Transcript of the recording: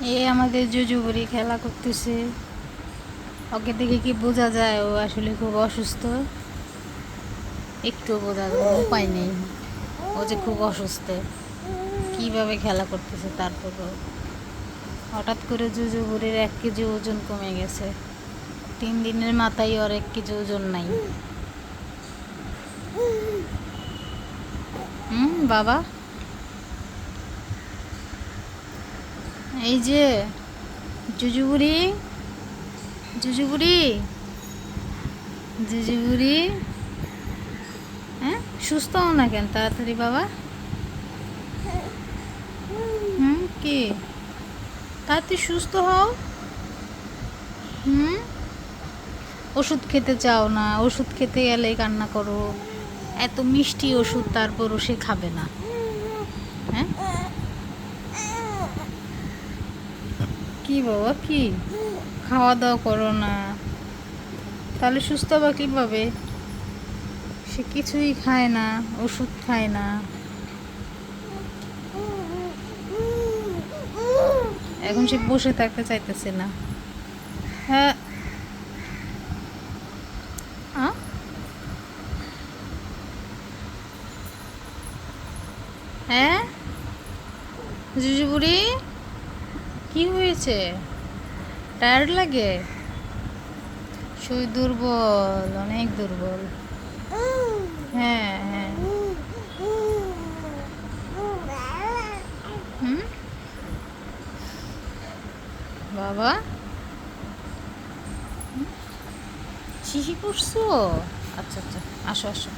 এ আমাদের জুজুবুরি খেলা করতেছে। ওকে দেখে কি বোঝা যায় ও আসলে খুব অসুস্থ? একটু বোঝা যায় উপায় নেই। ও যে খুব অসুস্থ, কীভাবে খেলা করতেছে তারপরও হঠাৎ করে জুজুবুরির এক কেজি ওজন কমে গেছে। তিন দিনের মাথায় ওর এক কেজি ওজন নাই। হুম, বাবা? এই যে জুজুবুড়ি জুজুবুড়ি জুজুবুড়ি হ্যাঁ সুস্থ হও না কেন তাড়াতাড়ি বাবা? হুম, কি? তাড়াতাড়ি সুস্থ হও। হুম? ওষুধ খেতে চাও না, ওষুধ খেতে গেলে কান্না করো। এত মিষ্টি ওষুধ তারপরও সে খাবে না। হ্যাঁ? কি বাবা কি? খাওয়া দাওয়া করো না। তাহলে সুস্থ বা কীভাবে? সে কিছুই খায় না, ওষুধ খায় না। এখন সে বসে থাকতে চাইতেছে না। হ্যাঁ? হ্যাঁ? জুজু বুড়ি কি হয়েছে? টায়ার্ড লাগে? শরীর দুর্বল, অনেক দুর্বল। হ্যাঁ হ্যাঁ। হুম? বাবা? শিশি করছ? আচ্ছা আচ্ছা। আসো আসো।